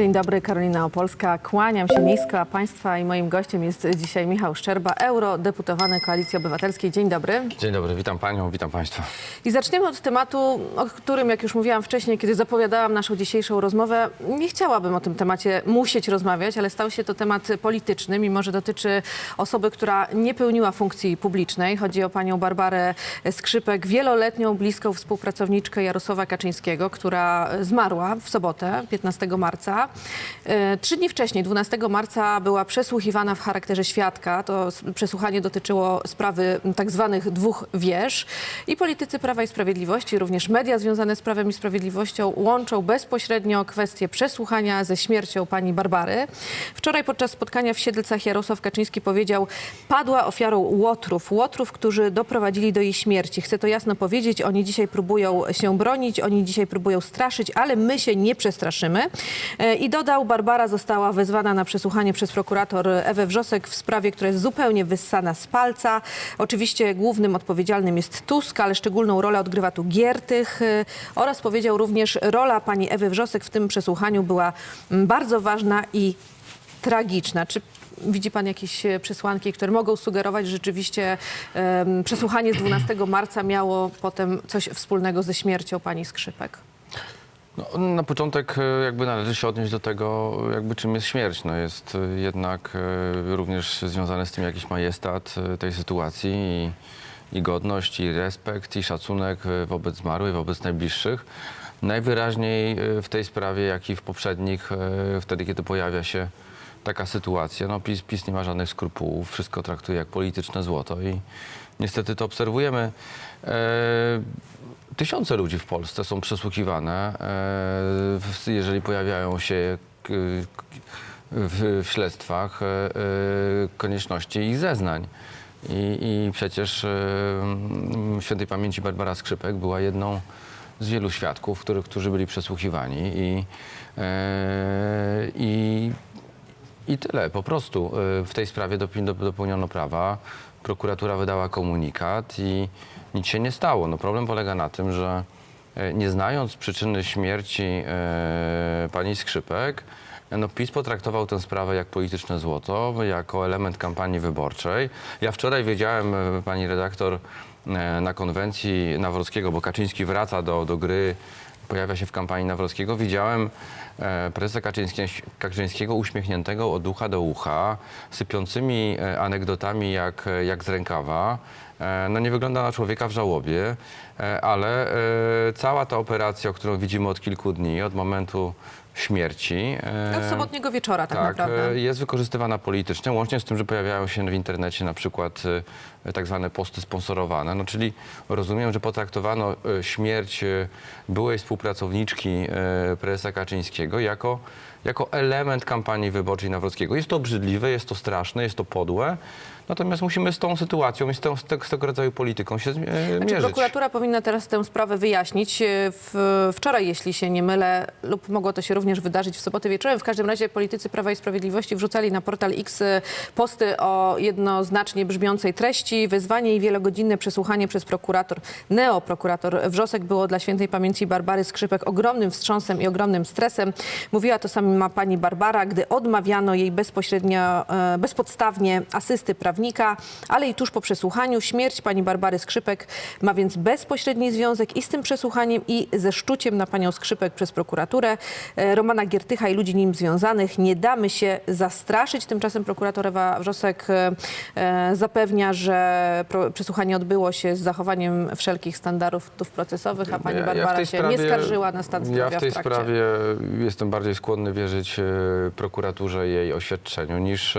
Dzień dobry, Karolina Opolska. Kłaniam się nisko, a Państwa i moim gościem jest dzisiaj Michał Szczerba, eurodeputowany Koalicji Obywatelskiej. Dzień dobry. Dzień dobry, witam panią, witam państwa. I zaczniemy od tematu, o którym, jak już mówiłam wcześniej, kiedy zapowiadałam naszą dzisiejszą rozmowę, nie chciałabym o tym temacie musieć rozmawiać, ale stał się to temat polityczny, mimo że dotyczy osoby, która nie pełniła funkcji publicznej. Chodzi o panią Barbarę Skrzypek, wieloletnią bliską współpracowniczkę Jarosława Kaczyńskiego, która zmarła w sobotę, 15 marca. E, Trzy dni wcześniej, 12 marca, była przesłuchiwana w charakterze świadka. To przesłuchanie dotyczyło sprawy tak zwanych dwóch wież. I politycy Prawa i Sprawiedliwości, również media związane z Prawem i Sprawiedliwością łączą bezpośrednio kwestię przesłuchania ze śmiercią pani Barbary. Wczoraj podczas spotkania w Siedlcach Jarosław Kaczyński powiedział, padła ofiarą łotrów, łotrów, którzy doprowadzili do jej śmierci. Chcę to jasno powiedzieć, oni dzisiaj próbują się bronić, oni dzisiaj próbują straszyć, ale my się nie przestraszymy. I dodał, Barbara została wezwana na przesłuchanie przez prokurator Ewę Wrzosek w sprawie, która jest zupełnie wyssana z palca. Oczywiście głównym odpowiedzialnym jest Tusk, ale szczególną rolę odgrywa tu Giertych e, oraz powiedział również, rola pani Ewy Wrzosek w tym przesłuchaniu była mm, bardzo ważna i tragiczna. Czy widzi pan jakieś e, przesłanki, które mogą sugerować, że rzeczywiście em, przesłuchanie z 12 marca miało potem coś wspólnego ze śmiercią pani Skrzypek? No, na początek e, jakby należy się odnieść do tego, jakby czym jest śmierć. No, jest e, jednak e, również związany z tym jakiś majestat tej sytuacji i, i godność, i respekt, i szacunek wobec zmarłych, wobec najbliższych. Najwyraźniej w tej sprawie, jak i w poprzednich, wtedy kiedy pojawia się taka sytuacja, no PiS, PiS nie ma żadnych skrupułów, wszystko traktuje jak polityczne złoto i niestety to obserwujemy. E, Tysiące ludzi w Polsce są przesłuchiwane, e, jeżeli pojawiają się w, śledztwach e, e, konieczności ich zeznań. I, i przecież świętej pamięci Barbara Skrzypek była jedną z wielu świadków, który, którzy byli przesłuchiwani i, i i tyle, po prostu. W tej sprawie dopełniono prawa, prokuratura wydała komunikat i nic się nie stało. No problem polega na tym, że e, nie znając przyczyny śmierci e, pani Skrzypek, no PiS potraktował tę sprawę jak polityczne złoto, jako element kampanii wyborczej. Ja wczoraj wiedziałem, e, pani redaktor, na konwencji Nawrockiego, bo Kaczyński wraca do, do gry pojawia się w kampanii Nawrockiego, widziałem prezesa Kaczyńskie- Kaczyńskiego uśmiechniętego od ucha do ucha, sypiącymi anegdotami jak, jak z rękawa. E, no nie wygląda na człowieka w żałobie, e, ale e, cała ta operacja, którą widzimy od kilku dni, od momentu śmierci. Od sobotniego wieczora tak, tak, naprawdę. jest wykorzystywana politycznie, łącznie z tym, że pojawiają się w internecie na przykład tak zwane posty sponsorowane. No, czyli rozumiem, że potraktowano śmierć byłej współpracowniczki prezesa Kaczyńskiego jako, jako element kampanii wyborczej Nawrockiego. Jest to obrzydliwe, jest to straszne, jest to podłe, natomiast musimy z tą sytuacją i z, tą, z, tego, z tego rodzaju polityką się e, Znaczy, mierzyć. prokuratura powinna teraz tę sprawę wyjaśnić. E, W, wczoraj, jeśli się nie mylę, lub mogło to się również wydarzyć w sobotę wieczorem. W każdym razie politycy Prawa i Sprawiedliwości wrzucali na portal X e, posty o jednoznacznie brzmiącej treści. Wyzwanie i wielogodzinne przesłuchanie przez prokurator, neoprokurator Wrzosek było dla świętej pamięci Barbary Skrzypek ogromnym wstrząsem i ogromnym stresem. Mówiła to sama pani Barbara, gdy odmawiano jej bezpośrednio, bezpodstawnie asysty prawnika, ale i tuż po przesłuchaniu śmierć pani Barbary Skrzypek ma więc bezpośredni związek i z tym przesłuchaniem, i ze szczuciem na panią Skrzypek przez prokuraturę. E, Romana Giertycha i ludzi nim związanych nie damy się zastraszyć. Tymczasem prokurator Ewa Wrzosek e, e, zapewnia, że przesłuchanie odbyło się z zachowaniem wszelkich standardów procesowych, a pani Ja- ja w Barbara tej się sprawie- nie skarżyła na stan zdrowia Ja w tej trakcie. sprawie jestem bardziej skłonny wierzyć prokuraturze i jej oświadczeniu niż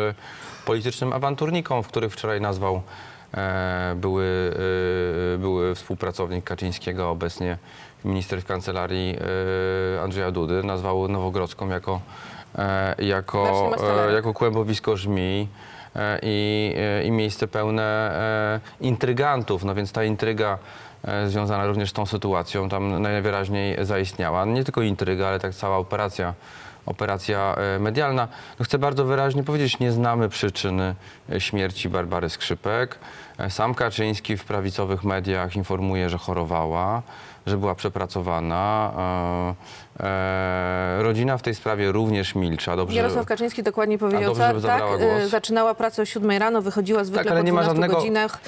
politycznym awanturnikom, w których wczoraj nazwał e, były, e, były współpracownik Kaczyńskiego, obecnie minister w kancelarii e, Andrzeja Dudy, nazwał Nowogrodzką jako, e, jako, e, jako kłębowisko żmij e, i, e, i miejsce pełne e, intrygantów. No więc ta intryga e, związana również z tą sytuacją tam najwyraźniej zaistniała. Nie tylko intryga, ale tak cała operacja operacja e, medialna. No chcę bardzo wyraźnie powiedzieć, nie znamy przyczyny e, śmierci Barbary Skrzypek. E, Sam Kaczyński w prawicowych mediach informuje, że chorowała, że była przepracowana. Rodzina w tej sprawie również milczy. a Dobrze, Jarosław Kaczyński dokładnie powiedział, dobrze, tak, zaczynała pracę o 7 rano, wychodziła zwykle Tak, po nie ma 12 żadnego- godzinach,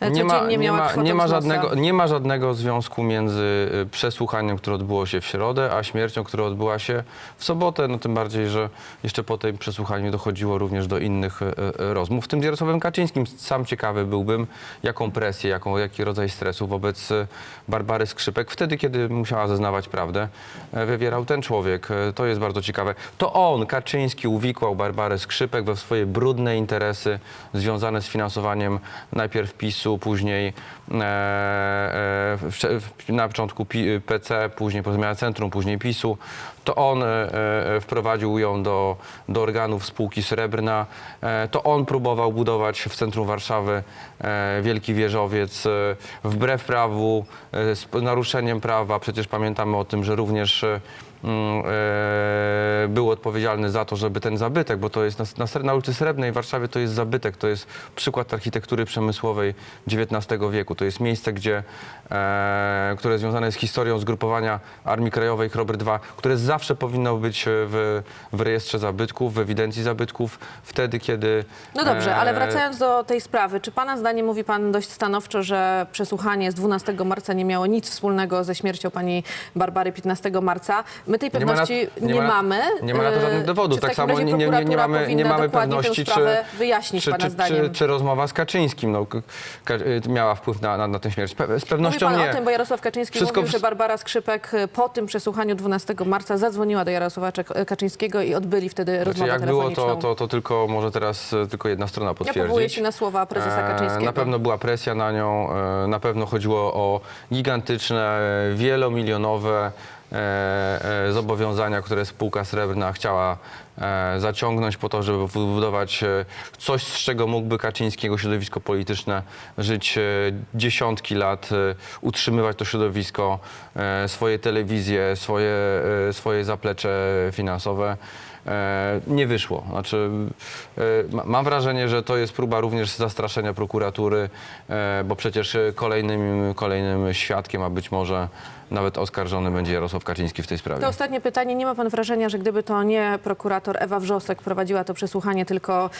e, nie ma, codziennie nie, miała ma, nie, ma żadnego, nie ma żadnego związku między y, przesłuchaniem, które odbyło się w środę, a śmiercią, która odbyła się w sobotę. No tym bardziej, że jeszcze po tym przesłuchaniu dochodziło również do innych y, rozmów, w tym z Jarosławem Kaczyńskim. Sam ciekawy byłbym, jaką presję, jaką, jaki rodzaj stresu wobec Barbary Skrzypek, wtedy, kiedy musiała zeznawać prawdę, e, wywierał ten człowiek. E, To jest bardzo ciekawe. To on, Kaczyński, uwikłał Barbarę Skrzypek we swoje brudne interesy związane z finansowaniem najpierw PiSu, później e, e, na początku PC, później Porozumienia Centrum, później PiSu. To on e, wprowadził ją do, do organów spółki Srebrna. To on próbował budować w centrum Warszawy wielki wieżowiec wbrew prawu, z naruszeniem prawa. Przecież pamiętamy o tym, że również był odpowiedzialny za to, żeby ten zabytek, bo to jest na, na, ulicy Srebrnej w Warszawie to jest zabytek, to jest przykład architektury przemysłowej XIX wieku. To jest miejsce, gdzie, e, które związane jest z historią zgrupowania Armii Krajowej Chrobry II, które zawsze powinno być w, w rejestrze zabytków, w ewidencji zabytków, wtedy, kiedy... No dobrze, e, ale wracając do tej sprawy, czy pana zdaniem mówi pan dość stanowczo, że przesłuchanie z 12 marca nie miało nic wspólnego ze śmiercią pani Barbary 15 marca? My tej Nie ma na- pewności nie, nie ma mamy. Nie ma na to E, żadnych dowodów. Czy w Tak samo nie, nie, nie, mamy, nie mamy pewności, czy, wyjaśnić czy, czy, czy, czy rozmowa z Kaczyńskim no, ka, miała wpływ na, na, na tę śmierć. Z Mówi pewnością pan nie. o tym, bo Jarosław Kaczyński Wszystko mówił, że Barbara Skrzypek e, po tym przesłuchaniu 12 marca zadzwoniła do Jarosława Czek- Kaczyńskiego i odbyli wtedy Znaczy, rozmowę jak było, to, to, to tylko może teraz e, tylko jedna strona ja potwierdzić. powołuję się na słowa prezesa E, Kaczyńskiego. Na pewno była presja na nią, e, na pewno chodziło o gigantyczne, e, wielomilionowe e, e, zobowiązania, które spółka Srebrna chciała e, zaciągnąć po to, żeby wybudować e, coś, z czego mógłby Kaczyńskiego środowisko polityczne żyć e, dziesiątki lat, e, utrzymywać to środowisko, e, swoje telewizje, swoje, e, swoje zaplecze finansowe. E, nie wyszło. Znaczy, e, ma- mam wrażenie, że to jest próba również zastraszenia prokuratury, e, bo przecież kolejnym, kolejnym świadkiem, a być może nawet oskarżony będzie Jarosław Kaczyński w tej sprawie. To ostatnie pytanie. Nie ma pan wrażenia, że gdyby to nie prokurator Ewa Wrzosek prowadziła to przesłuchanie, tylko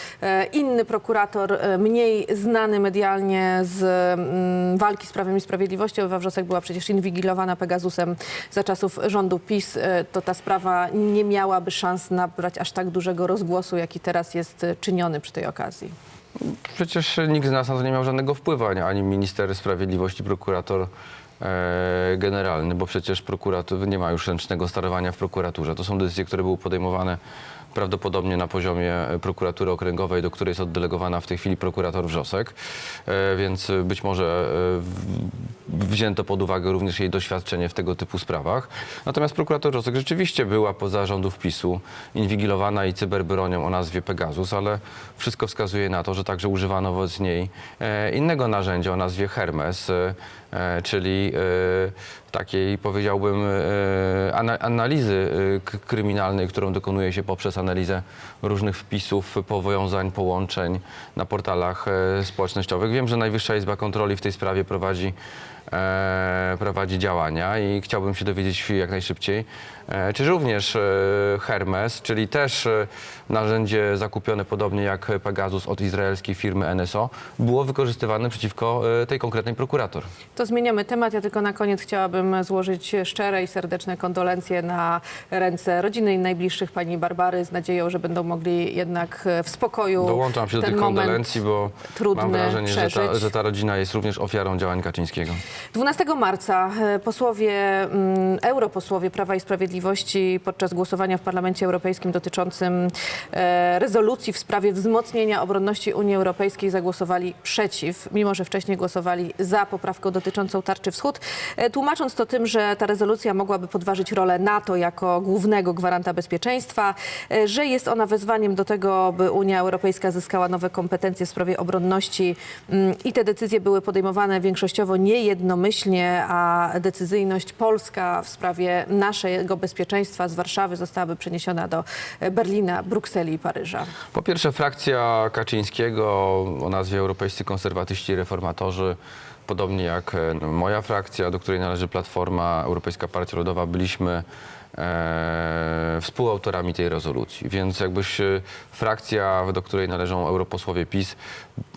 inny prokurator, mniej znany medialnie z mm, walki z Prawem i Sprawiedliwością, Ewa Wrzosek była przecież inwigilowana Pegasusem za czasów rządu PiS, to ta sprawa nie miałaby szans nabrać aż tak dużego rozgłosu, jaki teraz jest e, czyniony przy tej okazji. Przecież nikt z nas na to nie miał żadnego wpływu, ani- minister sprawiedliwości, prokurator e, generalny, bo przecież prokurator nie ma już ręcznego sterowania w prokuraturze. To są decyzje, które były podejmowane prawdopodobnie na poziomie e, prokuratury okręgowej, do której jest oddelegowana w tej chwili prokurator Wrzosek, e, więc e, być może wzięto pod uwagę również jej doświadczenie w tego typu sprawach. Natomiast prokurator Wrzosek rzeczywiście była poza rządów PiSu inwigilowana i cyberbronią o nazwie Pegasus, ale wszystko wskazuje na to, że także używano wobec niej innego narzędzia o nazwie Hermes, czyli takiej powiedziałbym e, ana- analizy e, kryminalnej, którą dokonuje się poprzez analizę różnych wpisów, powiązań, połączeń na portalach e, społecznościowych. Wiem, że Najwyższa Izba Kontroli w tej sprawie prowadzi prowadzi działania i chciałbym się dowiedzieć jak najszybciej, czy również e, Hermes, czyli też e, narzędzie zakupione podobnie jak Pegasus od izraelskiej firmy NSO, było wykorzystywane przeciwko e, tej konkretnej prokurator. To zmieniamy temat. Ja tylko na koniec chciałabym złożyć szczere i serdeczne kondolencje na ręce rodziny i najbliższych pani Barbary z nadzieją, że będą mogli jednak w spokoju Dołączam się do tych kondolencji, bo mam wrażenie, że ta, że ta rodzina jest również ofiarą działań Kaczyńskiego. 12 marca e, posłowie, mm, europosłowie Prawa i Sprawiedliwości podczas głosowania w Parlamencie Europejskim dotyczącym e, rezolucji w sprawie wzmocnienia obronności Unii Europejskiej zagłosowali przeciw, mimo że wcześniej głosowali za poprawką dotyczącą tarczy wschód, e, tłumacząc to tym, że ta rezolucja mogłaby podważyć rolę rolę NATO jako głównego gwaranta bezpieczeństwa, e, że jest ona wezwaniem do tego, by Unia Europejska zyskała nowe kompetencje w sprawie obronności mm, i te decyzje były podejmowane większościowo niejednomyślnie, a decyzyjność polska w sprawie naszego bezpieczeństwa z Warszawy zostałaby przeniesiona do e, Berlina, Brukseli i Paryża. Po pierwsze, frakcja Kaczyńskiego o nazwie Europejscy Konserwatyści i Reformatorzy, podobnie jak e, moja frakcja, do której należy Platforma Europejska Partia Ludowa, byliśmy e, współautorami tej rezolucji. Więc jakbyś e, frakcja, do której należą europosłowie PiS,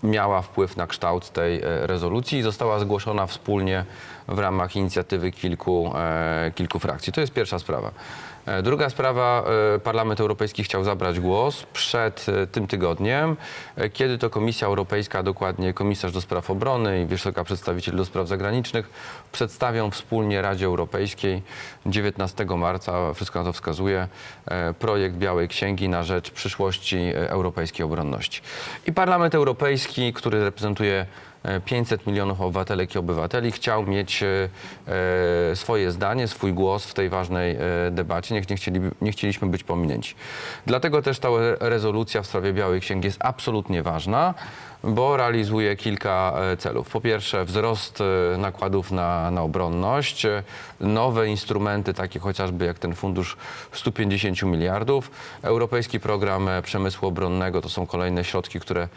miała wpływ na kształt tej e, rezolucji i została zgłoszona wspólnie w ramach inicjatywy kilku, e, kilku frakcji. To jest pierwsza sprawa. E, Druga sprawa, e, Parlament Europejski chciał zabrać głos przed e, tym tygodniem, kiedy to Komisja Europejska, dokładnie komisarz do spraw obrony i wysoka przedstawiciel do spraw zagranicznych przedstawią wspólnie Radzie Europejskiej 19 marca, wszystko na to wskazuje, projekt Białej Księgi na rzecz przyszłości europejskiej obronności. I Parlament Europejski, który reprezentuje 500 milionów obywatelek i obywateli chciał mieć e, e, swoje zdanie, swój głos w tej ważnej e, debacie. Nie, nie, chcieli, nie chcieliśmy być pominięci. Dlatego też ta re- rezolucja w sprawie Białej Księgi jest absolutnie ważna, bo realizuje kilka celów. Po pierwsze wzrost nakładów na, na obronność, nowe instrumenty takie chociażby jak ten fundusz 150 miliardów, Europejski Program Przemysłu Obronnego, to są kolejne środki, które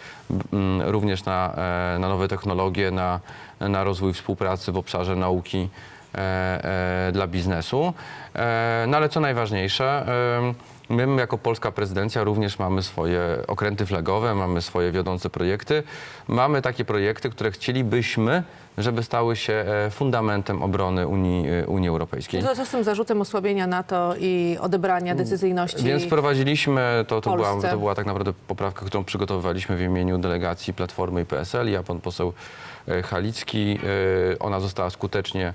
również na, na nowe technologie, na, na rozwój współpracy w obszarze nauki e, e, dla biznesu. E, no ale co najważniejsze, My jako polska prezydencja również mamy swoje okręty flagowe, mamy swoje wiodące projekty. Mamy takie projekty, które chcielibyśmy, żeby stały się e, fundamentem obrony Unii, e, Unii Europejskiej. Co z tym zarzutem osłabienia NATO i odebrania decyzyjności? Więc wprowadziliśmy, to, to, była, to była tak naprawdę poprawka, którą przygotowywaliśmy w imieniu delegacji Platformy i PSL. Ja, pan poseł e, Halicki. Ona została skutecznie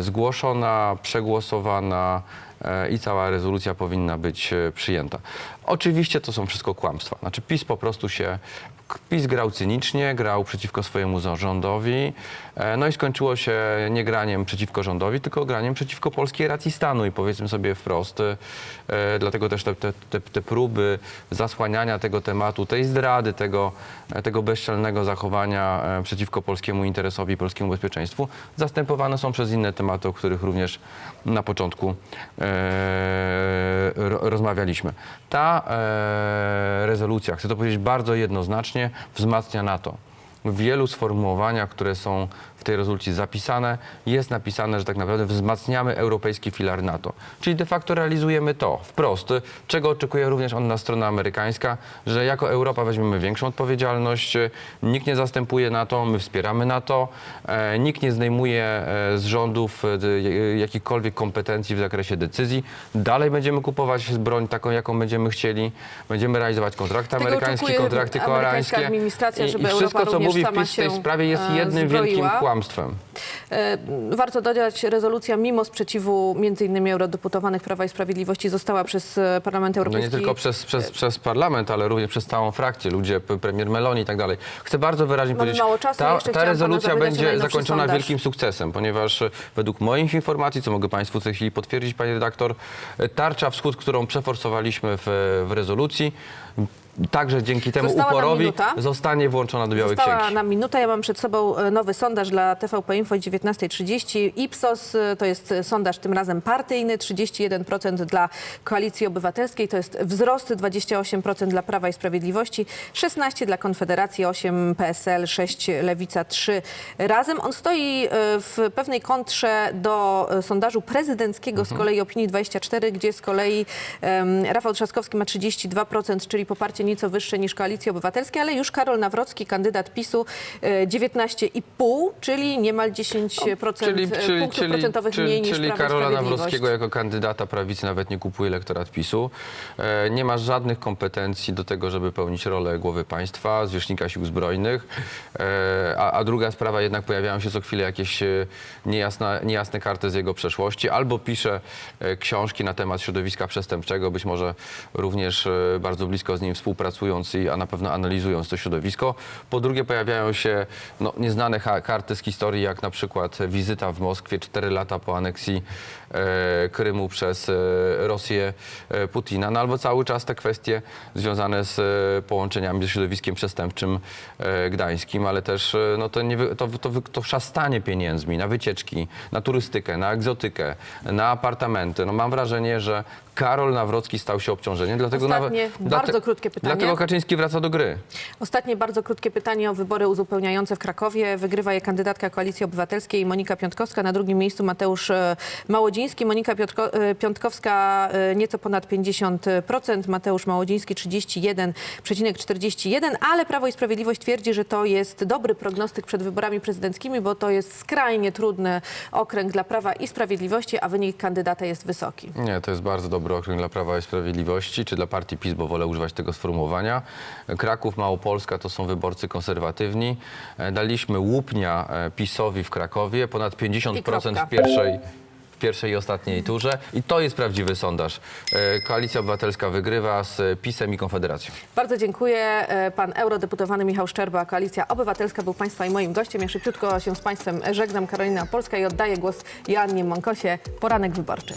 zgłoszona, przegłosowana i cała rezolucja powinna być e, przyjęta. Oczywiście to są wszystko kłamstwa. Znaczy PiS po prostu się PiS grał cynicznie, grał przeciwko swojemu rządowi, e, no i skończyło się nie graniem przeciwko rządowi, tylko graniem przeciwko polskiej racji stanu i powiedzmy sobie wprost, e, dlatego też te, te, te, próby zasłaniania tego tematu, tej zdrady, tego, tego bezczelnego zachowania przeciwko polskiemu interesowi, polskiemu bezpieczeństwu, zastępowane są przez inne tematy, o których również na początku rozmawialiśmy. Ta e, rezolucja, chcę to powiedzieć bardzo jednoznacznie, wzmacnia NATO. W wielu sformułowaniach, które są w tej rezolucji zapisane, jest napisane, że tak naprawdę wzmacniamy europejski filar NATO. Czyli de facto realizujemy to wprost, czego oczekuje również od nas strona amerykańska, że jako Europa weźmiemy większą odpowiedzialność, nikt nie zastępuje NATO, my wspieramy NATO, e, nikt nie zdejmuje e, z rządów e, jakichkolwiek kompetencji w zakresie decyzji. Dalej będziemy kupować broń taką, jaką będziemy chcieli, będziemy realizować kontrakty Tego amerykańskie, kontrakty koreańskie. administracja, I, żeby i wszystko, co również mówi sama PiS w tej sprawie jest e, jednym zbroiła. wielkim kłamstwem. E, Warto dodać, rezolucja mimo sprzeciwu m.in. eurodeputowanych Prawa i Sprawiedliwości została przez e, Parlament No Europejski... nie tylko przez, przez, przez parlament, ale również przez całą frakcję, ludzie, premier Meloni i tak dalej. Chcę bardzo wyraźnie Mamy powiedzieć, mało czasu, ta, ta rezolucja będzie zakończona sondaż. wielkim sukcesem, ponieważ według moich informacji, co mogę Państwu w tej chwili potwierdzić, Panie redaktor, tarcza wschód, którą przeforsowaliśmy w, w rezolucji, także dzięki temu Została nam uporowi minuta. zostanie włączona do Białej Została Księgi. nam minuta. Ja mam przed sobą e, nowy sondaż dla TVP Info 19.30. Ipsos e, to jest sondaż tym razem partyjny, 31% dla Koalicji Obywatelskiej, to jest wzrost 28% dla Prawa i Sprawiedliwości, 16% dla Konfederacji, 8% PSL, 6% Lewica, 3% razem. On stoi e, w pewnej kontrze do sondażu prezydenckiego z kolei Opinii 24, gdzie z kolei em, Rafał Trzaskowski ma 32%, czyli poparcie nieco wyższe niż Koalicji Obywatelskiej, ale już Karol Nawrocki, kandydat PiSu, e, 19,5, czyli niemal 10% punktów procentowych czyli, mniej niż czyli Karola. Nawrockiego jako kandydata prawicy nawet nie kupuje elektorat PiSu. E, nie ma żadnych kompetencji do tego, żeby pełnić rolę głowy państwa, zwierzchnika sił zbrojnych. E, a, a druga sprawa, jednak pojawiają się co chwilę jakieś e, niejasne, karty z jego przeszłości. Albo pisze e, książki na temat środowiska przestępczego, być może również e, bardzo blisko z nim współpracuje współpracując, i, a na pewno analizując to środowisko. Po drugie pojawiają się no, nieznane karty z historii, jak na przykład wizyta w Moskwie 4 lata po aneksji e, Krymu przez e, Rosję e, Putina, no albo cały czas te kwestie związane z e, połączeniami ze środowiskiem przestępczym e, gdańskim, ale też e, no, to, nie, to, to, to szastanie pieniędzmi na wycieczki, na turystykę, na egzotykę, na apartamenty. No, mam wrażenie, że Karol Nawrocki stał się obciążeniem, dlatego Ostatnie, bardzo krótkie pytanie. Dlatego Kaczyński wraca do gry. Ostatnie bardzo krótkie pytanie o wybory uzupełniające w Krakowie. Wygrywa je kandydatka Koalicji Obywatelskiej Monika Piątkowska. Na drugim miejscu Mateusz e, Małodziński. Monika Piątko, e, Piątkowska e, nieco ponad 50%, Mateusz Małodziński 31,41%, ale Prawo i Sprawiedliwość twierdzi, że to jest dobry prognostyk przed wyborami prezydenckimi, bo to jest skrajnie trudny okręg dla Prawa i Sprawiedliwości, a wynik kandydata jest wysoki. Nie, to jest bardzo dobry okręg dla Prawa i Sprawiedliwości, czy dla partii PiS, bo wolę używać tego sformułowania. Kraków, Małopolska to są wyborcy konserwatywni. E, Daliśmy łupnia e, PiSowi w Krakowie, ponad I 50% kropka. w pierwszej, pierwszej i ostatniej turze. I to jest prawdziwy sondaż. E, Koalicja Obywatelska wygrywa z PiSem i Konfederacją. Bardzo dziękuję. Pan eurodeputowany Michał Szczerba, Koalicja Obywatelska był Państwa i moim gościem. Ja szybciutko się z Państwem żegnam. Karolina Polska i oddaję głos Joannie Monkosie. Poranek wyborczy.